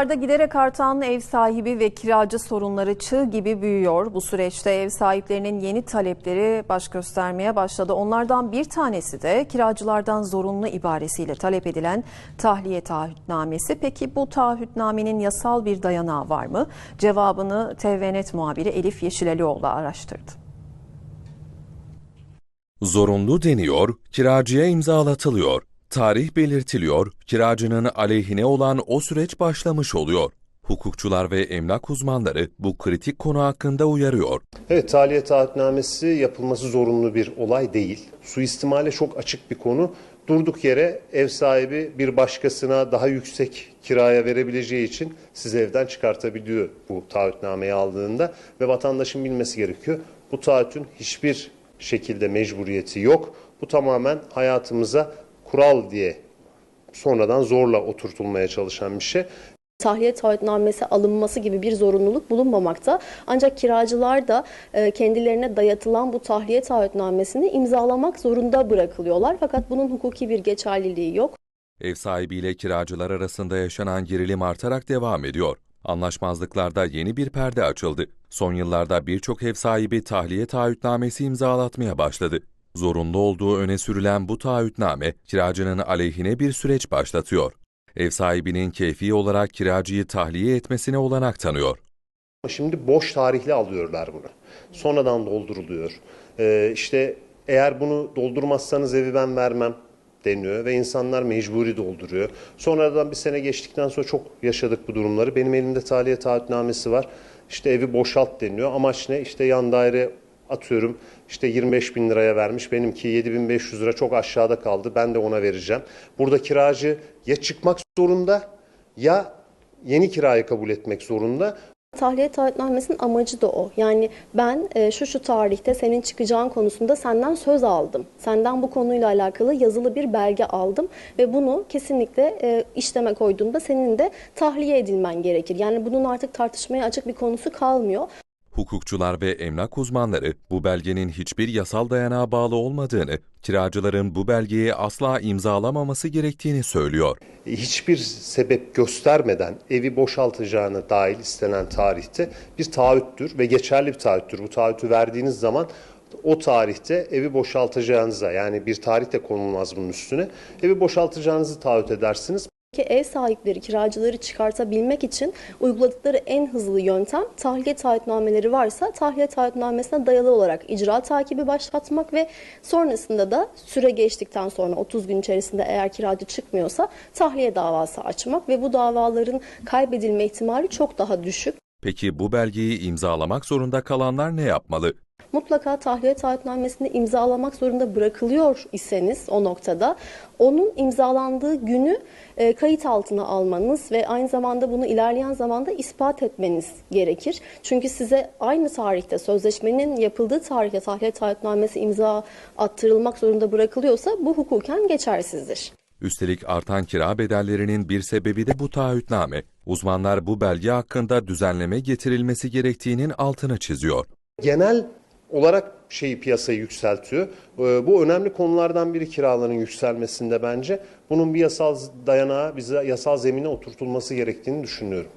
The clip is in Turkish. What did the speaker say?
Giderek artan ev sahibi ve kiracı sorunları çığ gibi büyüyor. Bu süreçte ev sahiplerinin yeni talepleri baş göstermeye başladı. Onlardan bir tanesi de kiracılardan zorunlu ibaresiyle talep edilen tahliye taahhütnamesi. Peki bu taahhütnamenin yasal bir dayanağı var mı? Cevabını TVNet muhabiri Elif Yeşilelioğlu araştırdı. Zorunlu deniyor, kiracıya imzalatılıyor. Tarih belirtiliyor, kiracının aleyhine olan o süreç başlamış oluyor. Hukukçular ve emlak uzmanları bu kritik konu hakkında uyarıyor. Evet, tahliye taahhütnamesi yapılması zorunlu bir olay değil. Suistimale çok açık bir konu. Durduk yere ev sahibi bir başkasına daha yüksek kiraya verebileceği için sizi evden çıkartabiliyor bu taahhütnameyi aldığında ve vatandaşın bilmesi gerekiyor. Bu taahhütün hiçbir şekilde mecburiyeti yok. Bu tamamen hayatımıza kural diye sonradan zorla oturtulmaya çalışan bir şey. tahliye taahhütnamesi alınması gibi bir zorunluluk bulunmamakta. Ancak kiracılar da e, kendilerine dayatılan bu tahliye taahhütnamesini imzalamak zorunda bırakılıyorlar. Fakat bunun hukuki bir geçerliliği yok. Ev sahibiyle kiracılar arasında yaşanan gerilim artarak devam ediyor. Anlaşmazlıklarda yeni bir perde açıldı. Son yıllarda birçok ev sahibi tahliye taahhütnamesi imzalatmaya başladı. Zorunlu olduğu öne sürülen bu taahhütname kiracının aleyhine bir süreç başlatıyor. Ev sahibinin keyfi olarak kiracıyı tahliye etmesine olanak tanıyor. Şimdi boş tarihli alıyorlar bunu. Sonradan dolduruluyor. Ee, işte eğer bunu doldurmazsanız evi ben vermem deniyor ve insanlar mecburi dolduruyor. Sonradan bir sene geçtikten sonra çok yaşadık bu durumları. Benim elimde tahliye taahhütnamesi var. İşte evi boşalt deniyor. Amaç ne? İşte yan daire atıyorum işte 25 bin liraya vermiş. Benimki 7500 lira çok aşağıda kaldı. Ben de ona vereceğim. Burada kiracı ya çıkmak zorunda ya yeni kirayı kabul etmek zorunda. Tahliye taahhütnamesinin amacı da o. Yani ben e, şu şu tarihte senin çıkacağın konusunda senden söz aldım. Senden bu konuyla alakalı yazılı bir belge aldım ve bunu kesinlikle e, işleme koyduğumda senin de tahliye edilmen gerekir. Yani bunun artık tartışmaya açık bir konusu kalmıyor. Hukukçular ve emlak uzmanları bu belgenin hiçbir yasal dayanağa bağlı olmadığını, kiracıların bu belgeyi asla imzalamaması gerektiğini söylüyor. hiçbir sebep göstermeden evi boşaltacağına dahil istenen tarihte bir taahhüttür ve geçerli bir taahhüttür. Bu taahhütü verdiğiniz zaman o tarihte evi boşaltacağınıza yani bir tarih de konulmaz bunun üstüne evi boşaltacağınızı taahhüt edersiniz. Ki ev sahipleri kiracıları çıkartabilmek için uyguladıkları en hızlı yöntem tahliye taahhütnameleri varsa tahliye taahhütnamesine dayalı olarak icra takibi başlatmak ve sonrasında da süre geçtikten sonra 30 gün içerisinde eğer kiracı çıkmıyorsa tahliye davası açmak ve bu davaların kaybedilme ihtimali çok daha düşük. Peki bu belgeyi imzalamak zorunda kalanlar ne yapmalı? Mutlaka tahliye taahhütnamesini imzalamak zorunda bırakılıyor iseniz o noktada onun imzalandığı günü e, kayıt altına almanız ve aynı zamanda bunu ilerleyen zamanda ispat etmeniz gerekir. Çünkü size aynı tarihte sözleşmenin yapıldığı tarihte tahliye taahhütnamesi imza attırılmak zorunda bırakılıyorsa bu hukuken geçersizdir. Üstelik artan kira bedellerinin bir sebebi de bu taahhütname. Uzmanlar bu belge hakkında düzenleme getirilmesi gerektiğinin altını çiziyor. Genel olarak şeyi piyasayı yükseltiyor. Ee, Bu önemli konulardan biri kiraların yükselmesinde bence. Bunun bir yasal dayanağı, bize yasal zemine oturtulması gerektiğini düşünüyorum.